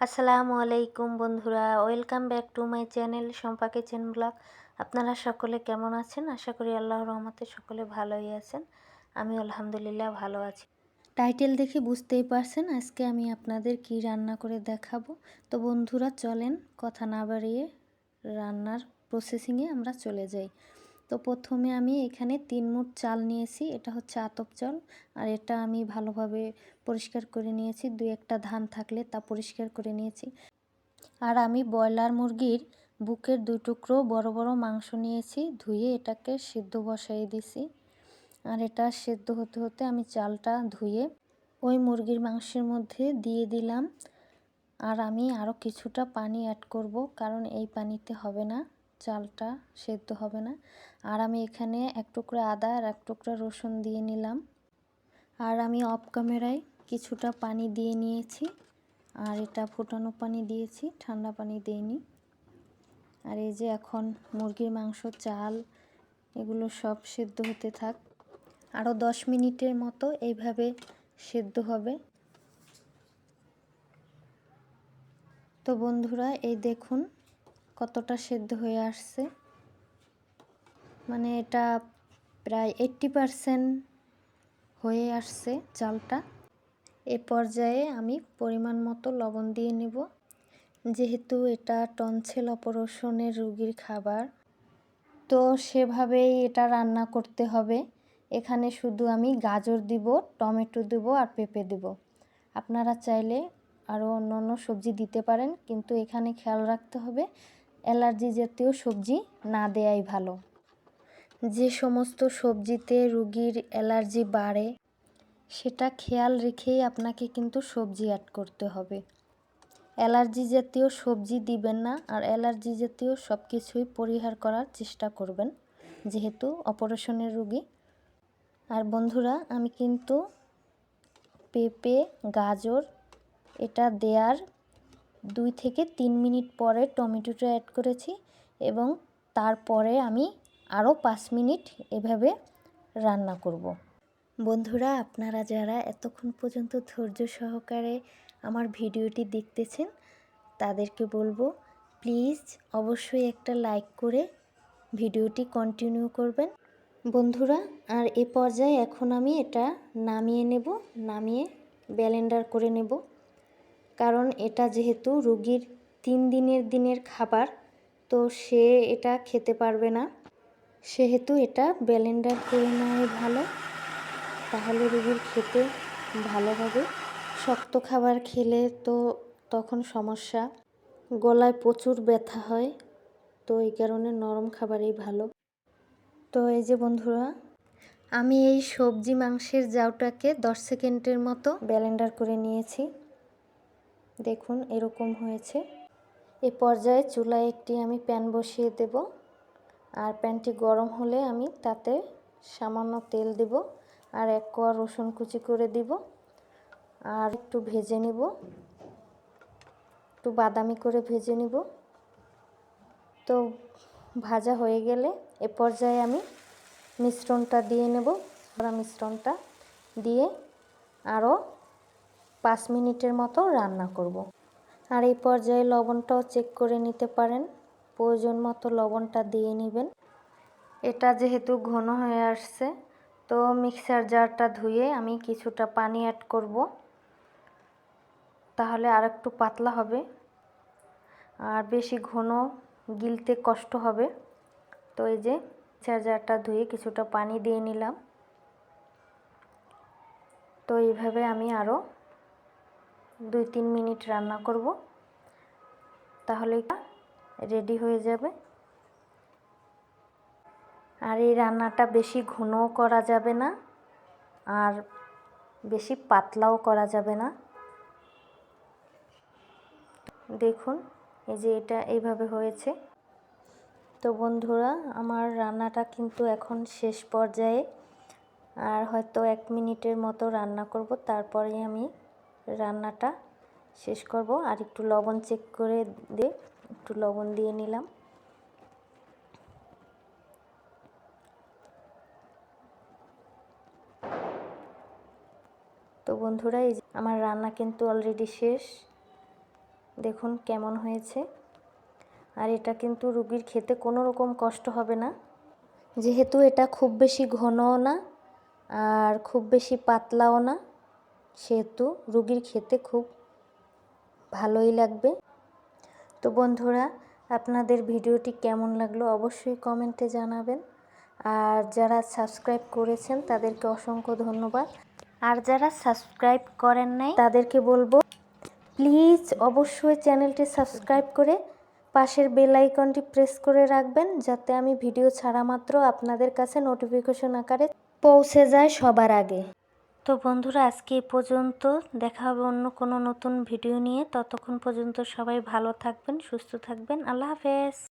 আসসালামু আলাইকুম বন্ধুরা, welcome back to my channel Shampa kitchen blog. আপনারা সকলে কেমন আছেন? আশা করি আল্লাহ রহমতে সকলে ভালোই আছেন। আমি আলহামদুলিল্লাহ ভালো আছি। টাইটেল দেখে বুঝতেই পারছেন আজকে আমি আপনাদের কি রান্না করে দেখাবো। তো বন্ধুরা, চলেন কথা না বাড়িয়ে রান্নার প্রসেসিংয়ে আমরা চলে যাই। তো প্রথমে আমি এখানে তিন মুঠ চাল নিয়েছি, এটা হচ্ছে আতপ চাল। আর এটা আমি ভালোভাবে পরিষ্কার করে নিয়েছি, দুই একটা ধান থাকলে তা পরিষ্কার করে নিয়েছি। আর আমি ব্রয়লার মুরগির বুকের দুই টুকরো বড় বড় মাংস নিয়েছি, ধুয়ে এটাকে সিদ্ধ বসাই দিছি। আর এটা সেদ্ধ হতে হতে আমি চালটা ধুয়ে ওই মুরগির মাংসের মধ্যে দিয়ে দিলাম। আর আমি আরও কিছুটা পানি অ্যাড করব, কারণ এই পানিতে হবে না। চালটা সেদ্ধ হবে না। আর আমি এখানে এক টুকরো আদা আর এক টুকরো রসুন দিয়ে নিলাম। আর আমি অফ ক্যামেরায় কিছুটা পানি দিয়ে নিয়েছি। আর এটা ফুটানো পানি দিয়েছি, ঠান্ডা পানি দিইনি। আর এই যে এখন মুরগির মাংস, চাল, এগুলো সব সেদ্ধ হতে থাক। আরও দশ মিনিটের মতো এইভাবে সেদ্ধ হবে। তো বন্ধুরা, এই দেখুন কতটা সেদ্ধ হয়ে আসছে? মানে এটা প্রায় এইট্টি পারসেন্ট হয়ে আসছে চালটা। এ পর্যায়ে আমি পরিমাণ মতো লবণ দিয়ে নেব। যেহেতু এটা টনসেল অপারেশনের রুগীর খাবার, তো সেভাবেই এটা রান্না করতে হবে। এখানে শুধু আমি গাজর দিব, টমেটো দেব আর পেঁপে দেব। আপনারা চাইলে আরও অন্য অন্য সবজি দিতে পারেন, কিন্তু এখানে খেয়াল রাখতে হবে অ্যালার্জি জাতীয় সবজি না দেয়াই ভালো। যে সমস্ত সবজিতে রুগীর অ্যালার্জি বাড়ে, সেটা খেয়াল রেখেই আপনাকে কিন্তু সবজি অ্যাড করতে হবে। অ্যালার্জি জাতীয় সবজি দিবেন না আর অ্যালার্জি জাতীয় সব কিছুই পরিহার করার চেষ্টা করবেন, যেহেতু অপারেশনের রুগী। আর বন্ধুরা, আমি কিন্তু পেঁপে, গাজর, এটা দেওয়ার দুই থেকে তিন মিনিট পরে টমেটোটা অ্যাড করেছি এবং তারপরে আমি আরও পাঁচ মিনিট এভাবে রান্না করব। বন্ধুরা, আপনারা যারা এতক্ষণ পর্যন্ত ধৈর্য সহকারে আমার ভিডিওটি দেখতেছেন, তাদেরকে বলব প্লিজ অবশ্যই একটা লাইক করে ভিডিওটি কন্টিনিউ করবেন বন্ধুরা, আর এ পর্যায়ে এখন আমি এটা নামিয়ে নেব, নামিয়ে ব্যালেন্ডার করে নেব কারণ এটা যেহেতু রুগীর তিন দিনের দিনের খাবার, তো সে এটা খেতে পারবে না। সেহেতু এটা ব্যালেন্ডার করে নেওয়াই ভালো। তাহলে রুগীর খেতে ভালো হবে। শক্ত খাবার খেলে তো তখন সমস্যা। গলায় প্রচুর ব্যথা হয়, তো এই কারণে নরম খাবারই ভালো। তো এই যে বন্ধুরা, আমি এই সবজি মাংসের জাউটাকে দশ সেকেন্ডের মতো ব্যালেন্ডার করে নিয়েছি। দেখুন, এরকম হয়েছে। এ পর্যায়ে চুলায় একটি আমি প্যান বসিয়ে দেব। আর প্যানটি গরম হলে আমি তাতে সামান্য তেল দেব। আর এক কোয়া রসুন কুচি করে দিব। আর একটু ভেজে নিব। একটু বাদামি করে ভেজে নিব। তো ভাজা হয়ে গেলে এ পর্যায়ে আমি মিশ্রণটা দিয়ে নেব। মিশ্রণটা দিয়ে আরও পাঁচ মিনিটের মতো রান্না করব। আর এই পর্যায়ে লবণটাও চেক করে নিতে পারেন। প্রয়োজন মতো লবণটা দিয়ে নেবেন। এটা যেহেতু ঘন হয়ে আসছে, তো মিক্সার জারটা ধুয়ে আমি কিছুটা পানি অ্যাড করব। তাহলে আর একটু পাতলা হবে। আর বেশি ঘন গিলতে কষ্ট হবে। তো এই যে মিক্সার জারটা ধুয়ে কিছুটা পানি দিয়ে নিলাম। তো এইভাবে আমি আরও দুই তিন মিনিট রান্না করব। তাহলে রেডি হয়ে যাবে। আর এই রান্নাটা বেশি ঘনও করা যাবে না, আর বেশি পাতলাও করা যাবে না। দেখুন, এই যে এটা এইভাবে হয়েছে। তো বন্ধুরা, আমার রান্নাটা কিন্তু এখন শেষ পর্যায়ে, আর হয়তো এক মিনিটের মতো রান্না করব তারপরে আমি রান্নাটা শেষ করব। আর একটু লবণ চেক করে দিয়ে একটু লবণ দিয়ে নিলাম। তো বন্ধুরা, এই আমার রান্না কিন্তু অলরেডি শেষ। দেখুন কেমন হয়েছে। আর এটা কিন্তু রুগীর খেতে কোনো রকম কষ্ট হবে না। যেহেতু এটা খুব বেশি ঘনও না, আর খুব বেশি পাতলাও না। সেহেতু রুগীর খেতে খুব ভালোই লাগবে। তো বন্ধুরা, আপনাদের ভিডিওটি কেমন লাগল অবশ্যই কমেন্টে জানাবেন। আর যারা সাবস্ক্রাইব করেছেন, তাদেরকে অসংখ্য ধন্যবাদ। আর যারা সাবস্ক্রাইব করেন নাই, তাদেরকে বলব, প্লিজ অবশ্যই চ্যানেলটি সাবস্ক্রাইব করে পাশের বেল আইকনটি প্রেস করে রাখবেন, যাতে আমি ভিডিও ছাড়া মাত্র আপনাদের কাছে নোটিফিকেশন আকারে পৌঁছে যায় সবার আগে। তো বন্ধুরা, আজকে এ পর্যন্ত। দেখা হবে অন্য কোনো নতুন ভিডিও নিয়ে। ততক্ষণ পর্যন্ত সবাই ভালো থাকবেন, সুস্থ থাকবেন। আল্লাহ হাফেজ।